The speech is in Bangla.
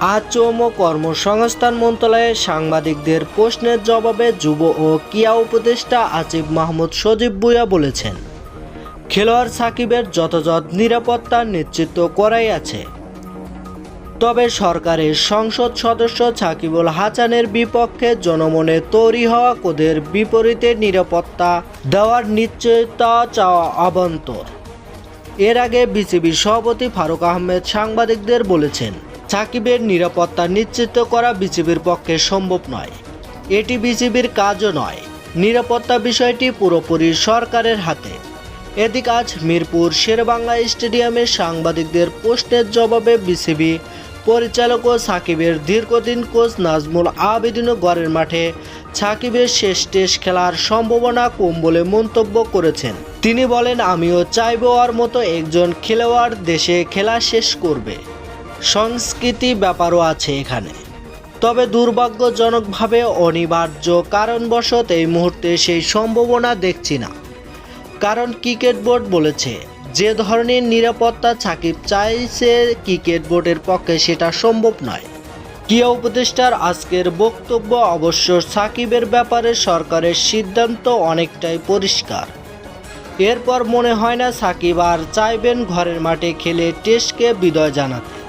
আজ চৌম কর্মসংস্থান মন্ত্রণালয়ে সাংবাদিকদের প্রশ্নের জবাবে যুব ও ক্রিয়া উপদেষ্টা আসিফ মাহমুদ সজীব ভুঁইয়া বলেছেন, খেলোয়াড় সাকিবের যথাযথ নিরাপত্তা নিশ্চিত করাই আছে। তবে সরকারের সংসদ সদস্য সাকিবুল হাসানের বিপক্ষে জনমনে তৈরি হওয়া কোদের বিপরীতে নিরাপত্তা দেওয়ার নিশ্চয়তা চাওয়া অবান্তর। এর আগে বিসিবি সভাপতি ফারুক আহমেদ সাংবাদিকদের বলেছেন সাকিবের নিরাপত্তা নিশ্চিত করা বিসিবির পক্ষে সম্ভব নয়। এটি বিসিবির কাজও নয়। নিরাপত্তা বিষয়টি পুরোপুরি সরকারের হাতে। এদিকে আজ মিরপুর শেরবাংলা স্টেডিয়ামে সাংবাদিকদের প্রশ্নের জবাবে বিসিবি পরিচালক ও সাকিবের দীর্ঘদিন কোচ নাজমুল আবেদিনও গড়ের মাঠে সাকিবের শেষ টেস্ট খেলার সম্ভাবনা কম বলে মন্তব্য করেছেন। তিনি বলেন, আমিও চাইব ওর মতো একজন খেলোয়াড় দেশে খেলা শেষ করবে। সংস্কৃতি ব্যাপারও আছে এখানে। তবে দুর্ভাগ্যজনকভাবে অনিবার্য কারণবশত এই মুহূর্তে সেই সম্ভাবনা দেখছি না। কারণ ক্রিকেট বোর্ড বলেছে, যে ধরনের নিরাপত্তা সাকিব চাইছে ক্রিকেট বোর্ডের পক্ষে সেটা সম্ভব নয়। ক্রিয়া উপদেষ্টার আজকের বক্তব্য অবশ্য সাকিবের ব্যাপারে সরকারের সিদ্ধান্ত অনেকটাই পরিষ্কার। এরপর মনে হয় না সাকিব আর চাইবেন ঘরের মাঠে খেলে টেস্টকে বিদায় জানাতে।